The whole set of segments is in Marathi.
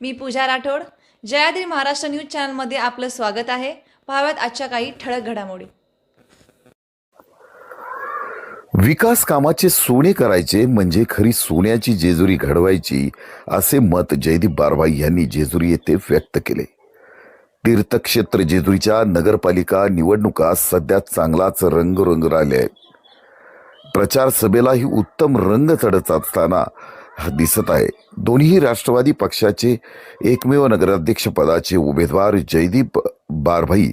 मी पूजा राठोड. जयाद्री महाराष्ट्र न्यूज चॅनलमध्ये आपलं स्वागत आहे. पाहाव्यात आजच्या काही ठळक घडामोडी. विकास कामाचे सोने करायचे म्हणजे खरी सोन्याची जेजुरी घडवायची असे मत जयदीप बारभाई यांनी जेजुरी येथे व्यक्त केले. तीर्थक्षेत्र जेजुरीच्या नगरपालिका निवडणुका सध्या चांगलाच रंग रंग राहिले आहेत. प्रचार सभेलाही उत्तम रंग चढत असताना हा दिसत आहे. दोन्ही राष्ट्रवादी पक्षाचे एकमेव नगराध्यक्ष पदाचे उमेदवार जयदीप बारभाई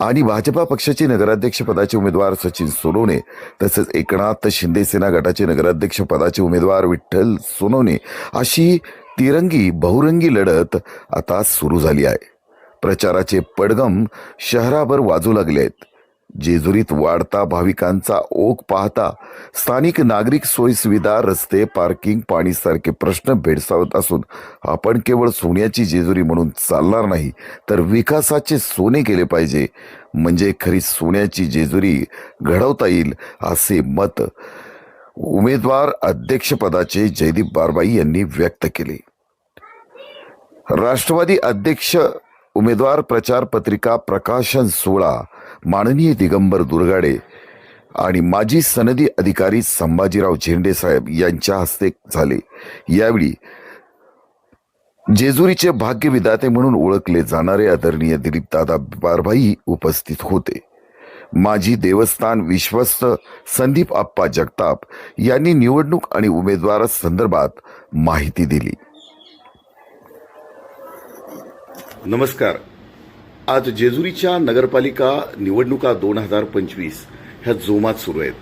आणि भाजपा पक्षाचे नगराध्यक्ष पदाचे उमेदवार सचिन सोनवणे तसेच एकनाथ शिंदे सेना गटाचे नगराध्यक्ष पदाचे उमेदवार विठ्ठल सोनवणे अशी तिरंगी बहुरंगी लढत आता सुरू झाली आहे. प्रचाराचे पडगम शहराभर वाजू लागले आहेत. जेजुरीत वाढता भाविकांचा ओघ पाहता स्थानिक नागरिक सोयीसुविधा रस्ते पार्किंग पाणी सारखे प्रश्न भेडसावत असून आपण केवळ सोन्याची जेजुरी म्हणून चालणार नाही तर विकासाचे सोने केले पाहिजे. म्हणजे खरी सोन्याची जेजुरी घडवता येईल असे मत उमेदवार अध्यक्षपदाचे जयदीप बारबाई यांनी व्यक्त केले. राष्ट्रवादी अध्यक्ष उमेदवार प्रचार पत्रिका प्रकाशन सोहळा माननीय दिगंबर दुर्गाडे आणि माजी सनदी अधिकारी संभाजीराव झेंडे साहेब यांच्या हस्ते झाले. यावेळी जेजुरीचे भाग्यविदाते म्हणून ओळखले जाणारे आदरणीय दिलीप दादा बारभाई उपस्थित होते. माजी देवस्थान विश्वस्त संदीप आप्पा जगताप यांनी निवडणूक आणि उमेदवारासंदर्भात माहिती दिली. नमस्कार. आज जेजुरीच्या नगरपालिका निवडणुका दोन हजार पंचवीस ह्या जोमात सुरू आहेत.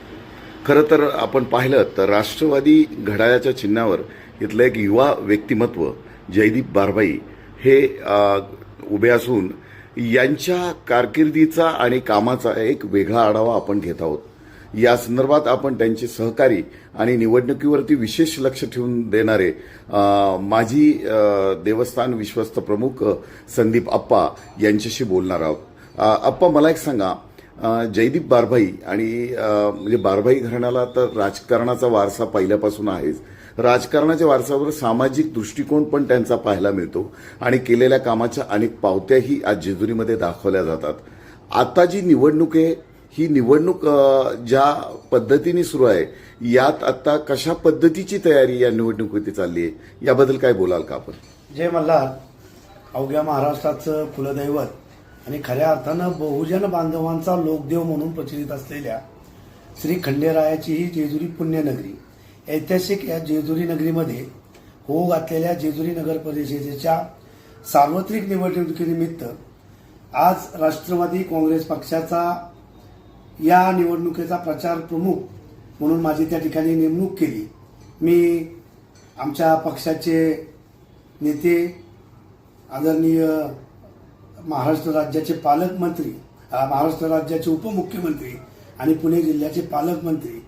खरं तर आपण पाहिलं तर राष्ट्रवादी घड्याळ्याच्या चिन्हावर इथलं एक युवा व्यक्तिमत्व जयदीप बारबाई हे उभे असून यांच्या कारकिर्दीचा आणि कामाचा एक वेगळा आढावा आपण घेत आहोत. या संदर्भात आपण त्यांचे सहकारी आणि निवडणुकीवरती विशेष लक्ष ठेवून देणारे माझी माजी देवस्थान विश्वस्त प्रमुख संदीप अप्पा यांच्याशी बोलणार आहोत. अप्पा मला एक सांगा. जयदीप बारभाई आणि म्हणजे बारभाई घराण्याला तर राजकारणाचा वारसा पहिल्यापासून आहेच. राजकारणाच्या वारसावर सामाजिक दृष्टिकोन पण त्यांचा पाहायला मिळतो आणि केलेल्या कामाच्या अनेक पावत्याही आज जेजुरीमध्ये दाखवल्या जातात. आता जी निवडणूक आहे ही निवडणूक ज्या पद्धतीने सुरू आहे यात आता कशा पद्धतीची तयारी या निवडणुकीत चालली आहे याबद्दल काय बोलाल का आपण? जय मल्हार. अवघ्या महाराष्ट्राचं कुलदैवत आणि खऱ्या अर्थानं बहुजन बांधवांचा लोकदेव म्हणून प्रचलित असलेल्या श्री खंडेरायाची ही जेजुरी पुण्यनगरी ऐतिहासिक या जेजुरी नगरीमध्ये होऊ घातलेल्या जेजुरी नगर परिषदेच्या सार्वत्रिक निवडणुकीनिमित्त आज राष्ट्रवादी काँग्रेस पक्षाचा या निवडणुकीचा प्रचार प्रमुख म्हणून माझी त्या ठिकाणी नेमणूक केली. मी आमच्या पक्षाचे नेते आदरणीय महाराष्ट्र राज्याचे पालकमंत्री महाराष्ट्र राज्याचे उपमुख्यमंत्री आणि पुणे जिल्ह्याचे पालकमंत्री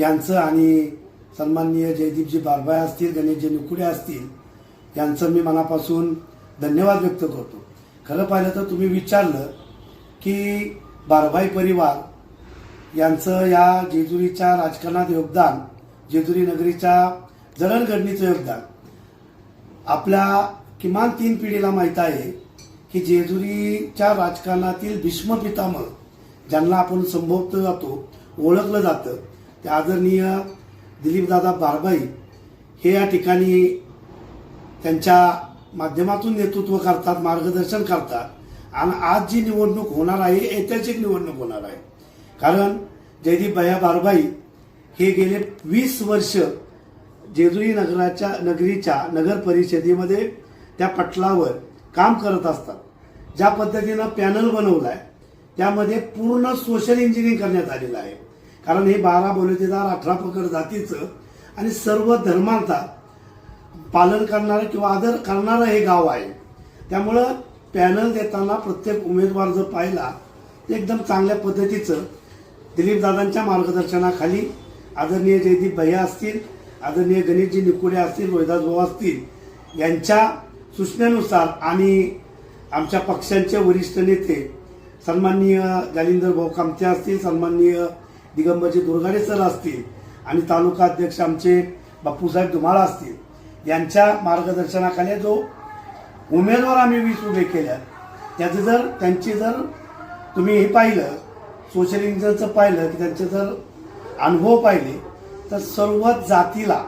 यांचं आणि सन्माननीय जयदीपजी बारबाय असतील गणेशजी निकुडे असतील यांचं मी मनापासून धन्यवाद व्यक्त करतो. खरं पाहिलं तर तुम्ही विचारलं की बारभाई परिवार यांचं या जेजुरीच्या राजकारणात योगदान जेजुरी नगरीच्या जडणघडणीचं योगदान. आपल्या किमान तीन पिढीला माहीत आहे की जेजुरीच्या राजकारणातील भीष्म पितामह ज्यांना आपण संबोधलं जातो ओळखलं जातं. ते आदरणीय दिलीपदादा बारबाई हे या ठिकाणी त्यांच्या माध्यमातून नेतृत्व करतात मार्गदर्शन करतात. आणि आज जी निवडणूक होणार आहे ऐतिहासिक निवडणूक होणार आहे. कारण जयदीप भैया बारबाई हे गेले वीस वर्ष जेजुरी नगराच्या नगरीच्या नगर परिषदेमध्ये त्या पटलावर काम करत असतात. ज्या पद्धतीनं पॅनल बनवलाय त्यामध्ये पूर्ण सोशल इंजिनिअरिंग करण्यात आलेलं आहे. कारण हे बारा बलुतेदार अठरा पकड जातीचं आणि सर्व धर्मांचा पालन करणारं किंवा आदर करणारं हे गाव आहे. त्यामुळं पॅनल देताना प्रत्येक उमेदवार जर पाहिला ते एकदम चांगल्या पद्धतीचं दिलीपदादांच्या मार्गदर्शनाखाली आदरणीय जयदीप भैया असतील आदरणीय गणेशजी निकुडे असतील रोहिदास भाऊ असतील यांच्या सूचनेनुसार आणि आमच्या पक्षांचे वरिष्ठ नेते सन्माननीय जालिंदर भाऊ कामते असतील सन्माननीय दिगंबरजी दुर्गाडे सर असतील आणि तालुका अध्यक्ष आमचे बापूसाहेब धुमाळा असतील यांच्या मार्गदर्शनाखाली जो उमेदवार आम्ही वीस उभे केल्या त्याचं जर त्यांची जर तुम्ही हे पाहिलं सोशल इंजिनचं पाहिलं की त्यांचे जर अनुभव पाहिले तर सर्व जातीला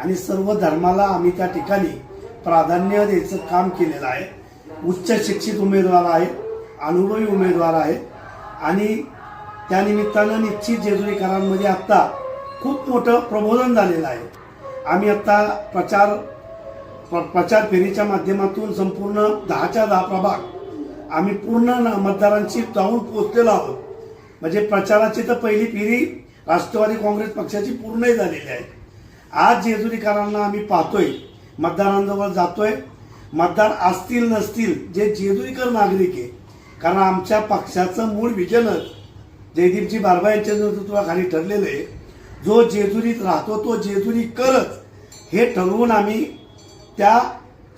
आणि सर्व धर्माला आम्ही त्या ठिकाणी प्राधान्य द्यायचं काम केलेलं आहे. उच्च शिक्षित उमेदवार आहेत अनुभवी उमेदवार आहेत आणि त्यानिमित्तानं निश्चित जेजुरीकरांमध्ये आत्ता खूप मोठं प्रबोधन झालेलं आहे. आम्ही आत्ता प्रचार प्र- प्रचार फेरीच्या माध्यमातून संपूर्ण दहाच्या दहा प्रभाग आम्ही पूर्ण मतदारांशी जाऊन पोहोचलेलो आहोत. म्हणजे प्रचाराची तर पहिली फेरी राष्ट्रवादी काँग्रेस पक्षाची पूर्णही झालेली आहे. आज जेजुरीकरांना आम्ही पाहतोय मतदारांजवळ जातोय. मतदार असतील नसतील जे जेजुरीकर नागरिक आहे कारण आमच्या पक्षाचं मूळ विजनच जयदीपजी बारबा यांच्या नेतृत्वाखाली ठरलेलं आहे. जो जेजुरीत राहतो तो जेजुरी करच हे ठरवून आम्ही त्या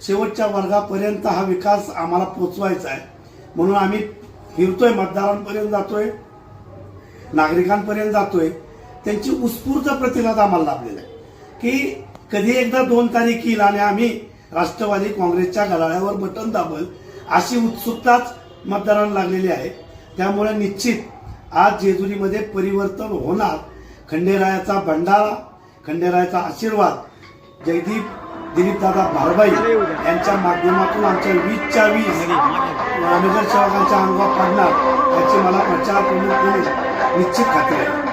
शेवटच्या वर्गापर्यंत हा विकास आम्हाला पोचवायचा आहे. म्हणून आम्ही फिरतोय मतदारांपर्यंत जातोय. नागरिकांपर्यंत जातोय त्यांची उत्स्फूर्त प्रतिसाद आम्हाला लाभलेला आहे. की कधी एकदा दोन तारीख येईल आणि आम्ही राष्ट्रवादी काँग्रेसच्या गडाळ्यावर बटन दाबल अशी उत्सुकताच मतदारांना लागलेली आहे. त्यामुळे निश्चित आज जेजुरीमध्ये परिवर्तन होणार. खंडेरायाचा भंडारा खंडेरायाचा आशीर्वाद. जयदीप दिलीपदादा भारबाई यांच्या माध्यमातून आमच्या वीसच्या वीस नगरसेवकांच्या अंगावर पडणार याची मला प्रचार प्रमुख म्हणून निश्चित खात्री आहे